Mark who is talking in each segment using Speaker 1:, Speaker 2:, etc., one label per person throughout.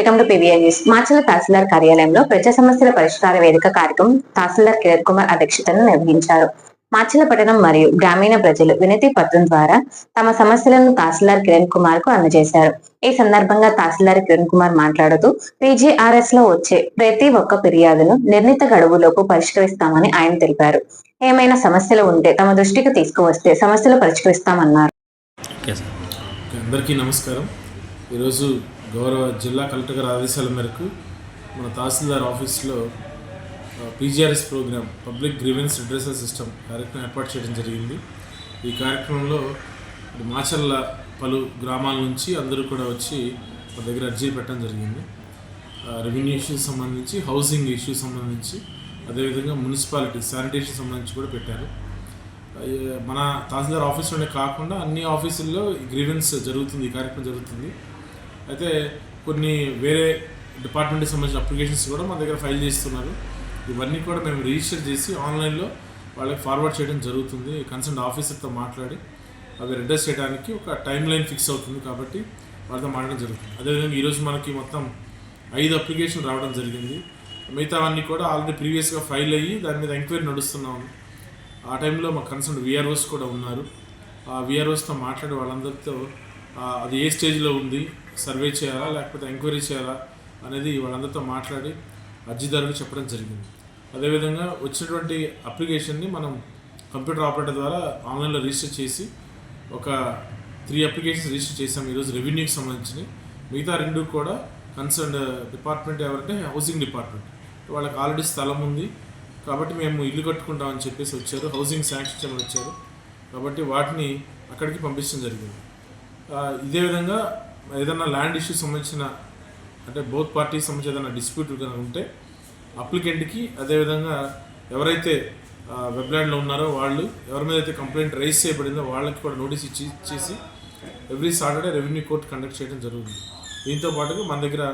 Speaker 1: Welcome to PVN news. Machala tahsildar కార్యాలయంలో ప్రజా సమస్యల పరిష్కార వేదిక కార్యక్రమం తహసీల్దార్ కిరణ్ కుమార్ అధ్యక్షతన నిర్వహించారు. మాచల పట్టణం మరియు గ్రామీణ ప్రజలు వినతి పత్రం ద్వారా తమ సమస్యలను తహసీల్దార్ కిరణ్ కుమార్కు అందజేశారు. ఈ సందర్భంగా తహసీల్దార్ కిరణ్ కుమార్ మాట్లాడుతూ పీజీఆర్ఎస్లో వచ్చే ప్రతి ఒక్క ఫిర్యాదును నిర్ణీత గడువులోపు పరిష్కరిస్తామని ఆయన తెలిపారు. ఏమైనా సమస్యలు ఉంటే తమ దృష్టికి తీసుకువస్తే సమస్యలు పరిష్కరిస్తామన్నారు.
Speaker 2: ఓకే సార్
Speaker 3: ఓకే, అందరికీ నమస్కారం. ఈరోజు గౌరవ జిల్లా కలెక్టర్ గారి ఆదేశాల మేరకు మన తహసీల్దార్ ఆఫీస్లో PGRS program public grievance redressal system కార్యక్రమం ఏర్పాటు చేయడం జరిగింది. ఈ కార్యక్రమంలో మాచర్ల పలు గ్రామాల నుంచి అందరూ కూడా వచ్చి మా దగ్గర అర్జీలు పెట్టడం జరిగింది. రెవెన్యూ ఇష్యూస్ సంబంధించి హౌసింగ్ ఇష్యూస్ సంబంధించి అదేవిధంగా మున్సిపాలిటీ శానిటేషన్ సంబంధించి కూడా పెట్టారు. మన తహసీల్దార్ ఆఫీస్లోనే కాకుండా అన్ని ఆఫీసుల్లో గ్రీవెన్స్ జరుగుతుంది ఈ కార్యక్రమం జరుగుతుంది. అయితే కొన్ని వేరే డిపార్ట్మెంట్కి సంబంధించిన అప్లికేషన్స్ కూడా మా దగ్గర ఫైల్ చేస్తున్నారు. ఇవన్నీ కూడా మేము రిజిస్టర్ చేసి ఆన్లైన్లో వాళ్ళకి ఫార్వర్డ్ చేయడం జరుగుతుంది. కన్సర్న్ ఆఫీసర్తో మాట్లాడి అవి అడ్రస్ చేయడానికి ఒక టైం లైన్ ఫిక్స్ అవుతుంది కాబట్టి వాళ్ళతో మాట్లాడడం జరుగుతుంది. అదేవిధంగా ఈరోజు మనకి మొత్తం ఐదు అప్లికేషన్ రావడం జరిగింది. మిగతా అన్నీ కూడా ఆల్రెడీ ప్రీవియస్గా ఫైల్ అయ్యి దాని మీద ఎంక్వైరీ నడుస్తున్నాము. ఆ టైంలో మా కన్సర్న్ విఆర్ఓస్ కూడా ఉన్నారు. ఆ విఆర్ఓస్తో మాట్లాడి వాళ్ళందరితో అది ఏ స్టేజ్లో ఉంది సర్వే చేయాలా లేకపోతే ఎంక్వైరీ చేయాలా అనేది వాళ్ళందరితో మాట్లాడి అర్జీదారులకు చెప్పడం జరిగింది. అదేవిధంగా వచ్చినటువంటి అప్లికేషన్ని మనం కంప్యూటర్ ఆపరేటర్ ద్వారా ఆన్లైన్లో రిజిస్టర్ చేసి ఒక త్రీ అప్లికేషన్స్ రిజిస్టర్ చేసాం ఈరోజు రెవెన్యూకి సంబంధించినవి. మిగతా రెండు కూడా కన్సర్న్ డిపార్ట్మెంట్ ఎవరంటే హౌసింగ్ డిపార్ట్మెంట్. వాళ్ళకి ఆల్రెడీ స్థలం ఉంది. కాబట్టి మేము ఇల్లు కట్టుకుంటామని చెప్పేసి వచ్చారు. హౌసింగ్ శాంక్షన్ వచ్చారు. కాబట్టి వాటిని అక్కడికి పంపించడం జరిగింది. ఇదే విధంగా ఏదైనా ల్యాండ్ ఇష్యూ సంబంధించిన అంటే బోత్ పార్టీస్ సంబంధించి ఏదైనా డిస్ప్యూట్ కనుక ఉంటే అప్లికెంట్కి అదేవిధంగా ఎవరైతే వెబ్లాండ్లో ఉన్నారో వాళ్ళు ఎవరి మీద అయితే కంప్లైంట్ రైజ్ చేయబడిందో వాళ్ళకి కూడా నోటీస్ ఇచ్చి ఇచ్చేసి every Saturday revenue court conduct చేయడం జరుగుతుంది. దీంతో పాటుగా మన దగ్గర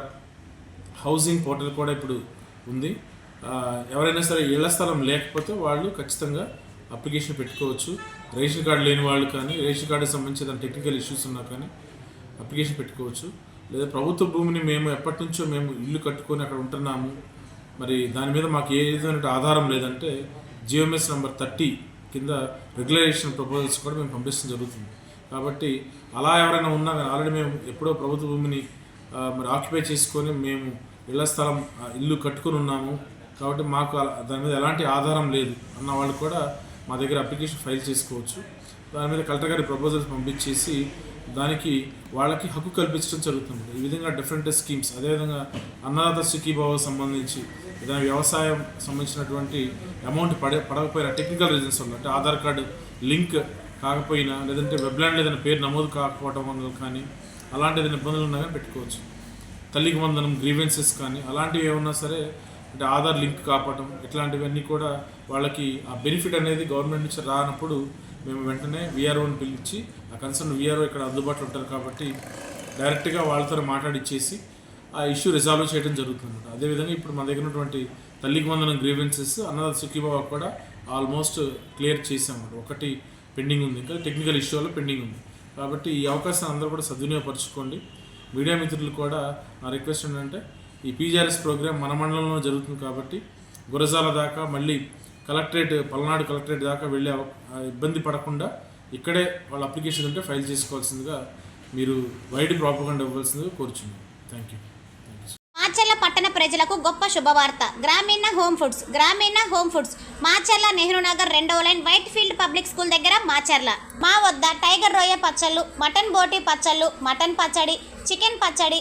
Speaker 3: హౌసింగ్ పోర్టల్ కూడా ఇప్పుడు ఉంది. ఎవరైనా సరే ఇళ్ళ స్థలం లేకపోతే వాళ్ళు ఖచ్చితంగా అప్లికేషన్ పెట్టుకోవచ్చు. రేషన్ కార్డు లేని వాళ్ళు కానీ రేషన్ కార్డుకి సంబంధించిన టెక్నికల్ ఇష్యూస్ ఉన్నా కానీ అప్లికేషన్ పెట్టుకోవచ్చు. లేదా ప్రభుత్వ భూమిని మేము ఎప్పటి నుంచో మేము ఇల్లు కట్టుకొని అక్కడ ఉంటున్నాము. మరి దాని మీద మాకు ఏ విధమైన ఆధారం లేదంటే జియోఎంఎస్ నెంబర్ థర్టీ కింద రెగ్యులరేషన్ ప్రపోజల్స్ కూడా మేము పంపించడం జరుగుతుంది. కాబట్టి అలా ఎవరైనా ఉన్నా కానీ ఆల్రెడీ మేము ఎప్పుడో ప్రభుత్వ భూమిని మరి ఆక్యుపై చేసుకొని మేము ఇళ్ళ స్థలం ఇల్లు కట్టుకొని ఉన్నాము. కాబట్టి మాకు అలా- దాని మీద ఎలాంటి ఆధారం లేదు అన్న వాళ్ళు కూడా మా దగ్గర అప్లికేషన్ ఫైల్ చేసుకోవచ్చు. దాని మీద కలెక్టర్ గారి ప్రపోజల్స్ పంపించేసి దానికి వాళ్ళకి హక్కు కల్పించడం జరుగుతుంది. ఈ విధంగా డిఫరెంట్ స్కీమ్స్ అదేవిధంగా అన్నదాత సుఖీభావ సంబంధించి ఏదైనా వ్యవసాయం సంబంధించినటువంటి అమౌంట్ పడే పడకపోయినా టెక్నికల్ రీజన్స్ వల్ల అంటే ఆధార్ కార్డు లింక్ కాకపోయినా లేదంటే వెబ్లాండ్లో ఏదైనా పేరు నమోదు కాకపోవడం వల్ల కానీ అలాంటి ఏదైనా ఇబ్బందులు ఉన్నా కానీ పెట్టుకోవచ్చు. తల్లికి వందనం గ్రీవెన్సెస్ కానీ అలాంటివి ఏమన్నా సరే అంటే ఆధార్ లింక్ కాపటం ఇట్లాంటివన్నీ కూడా వాళ్ళకి ఆ బెనిఫిట్ అనేది గవర్నమెంట్ నుంచి రానప్పుడు మేము వెంటనే విఆర్ఓని పిలిచి ఆ కన్సర్న్ విఆర్ఓ ఇక్కడ అందుబాటులో ఉంటారు కాబట్టి డైరెక్ట్గా వాళ్ళతో మాట్లాడిచ్చేసి ఆ ఇష్యూ రిజాల్వ్ చేయడం జరుగుతుంది అదేవిధంగా ఇప్పుడు మా దగ్గర ఉన్నటువంటి తల్లికి వందనం గ్రీవెన్సెస్ అన్నదాత సుఖీబాబా కూడా ఆల్మోస్ట్ క్లియర్ చేసామన్నమాట ఒకటి పెండింగ్ ఉంది. ఇంకా టెక్నికల్ ఇష్యూ వల్ల పెండింగ్ ఉంది. కాబట్టి ఈ అవకాశాన్ని అందరూ కూడా సద్వినియోగపరచుకోండి. మీడియా మిత్రులు కూడా నా రిక్వెస్ట్ ఏంటంటే ఈ పీజీఆర్ఎస్ ప్రోగ్రాం మన మండలంలో జరుగుతుంది కాబట్టి గురజాల దాకా మళ్ళీ కలెక్టరేట్ పల్నాడు కలెక్టరేట్ దాకా వెళ్ళే ఇబ్బంది పడకుండా ఇక్కడే వాళ్ళ అప్లికేషన్ ఉంటే ఫైల్ చేసుకోవాల్సిందిగా మీరు వైడ్ ప్రాపర్గా ఇవ్వాల్సిందిగా కోరుచున్నాను thank you thank you
Speaker 4: Macherla పట్టణ ప్రజలకు గొప్ప శుభవార్త. Grameena home foods Grameena home foods. Macherla Nehru Nagar రెండవ line white field public school దగ్గర మాచర్ల. మా వద్ద టైగర్ రొయ్య పచ్చళ్ళు మటన్ బోటి పచ్చళ్ళు మటన్ పచ్చడి చికెన్ పచ్చడి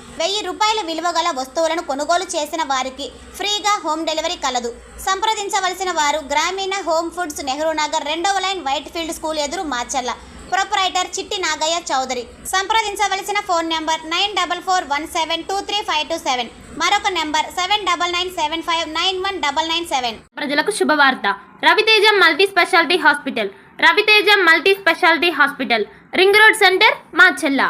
Speaker 4: వెయ్యి రూపాయల విలువ గల వస్తువులను కొనుగోలు చేసిన వారికి ఫ్రీగా హోమ్ డెలివరీ కలదు. సంప్రదించవలసిన వారు గ్రామీణ హోమ్ ఫుడ్స్ నెహ్రూ నగర్ రెండవ లైన్ వైట్ ఫీల్డ్ స్కూల్ ఎదురు మాచర్ల. ప్రొపరైటర్ చిట్టి నాగయ్య చౌదరి. సంప్రదించవలసిన phone number nine double four one seven two three five two seven. మరొక number seven double nine seven five nine one double nine seven.
Speaker 2: ప్రజలకు శుభవార్త. Raviteja multi speciality hospital. Raviteja multi speciality hospital. Ring road centre మా చెల్లా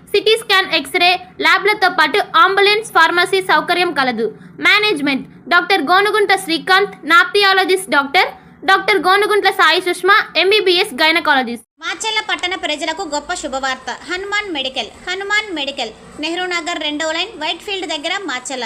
Speaker 2: CT scan x ray ల్యాబ్లతో పాటు ambulance pharmacy సౌకర్యం కలదు. Management doctor Gonugunta Srikanth nephrologist doctor doctor Gonuguntla Sai Sushma MBBS gynaecologist.
Speaker 4: Macherla పట్టణ ప్రజలకు గొప్ప శుభవార్త. హనుమాన్ మెడికల్ హనుమాన్ మెడికల్ నెహ్రూ నగర్ రెండవ line white field దగ్గర మాచెల్ల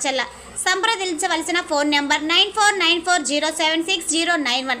Speaker 4: మాచల్ల సంప్రదించవలసిన phone number nine four nine four zero seven six zero nine one.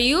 Speaker 5: మరియు